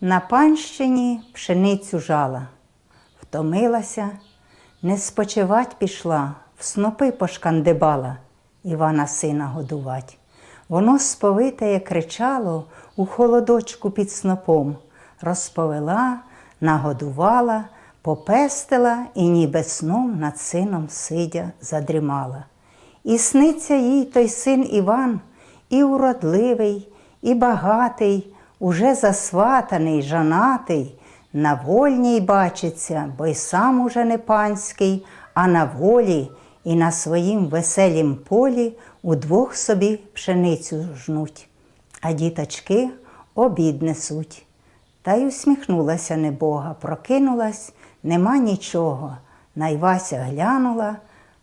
На панщині пшеницю жала, втомилася, не спочивать пішла, в снопи пошкандибала Івана сина годувать. Воно сповитеє кричало у холодочку під снопом, розповела, нагодувала, попестила і ніби сном над сином сидя задрімала. І сниться їй той син Іван, і уродливий, і багатий, уже засватаний, жанатий, на вольній бачиться, бо й сам уже не панський, а на волі і на своїм веселім полі удвох собі пшеницю жнуть, а діточки обід несуть. Та й усміхнулася небога, прокинулась, нема нічого. Найвася глянула,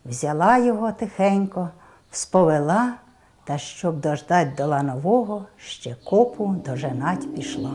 взяла його тихенько, сповела, та щоб дождать до ланового, ще копу доженать пішла.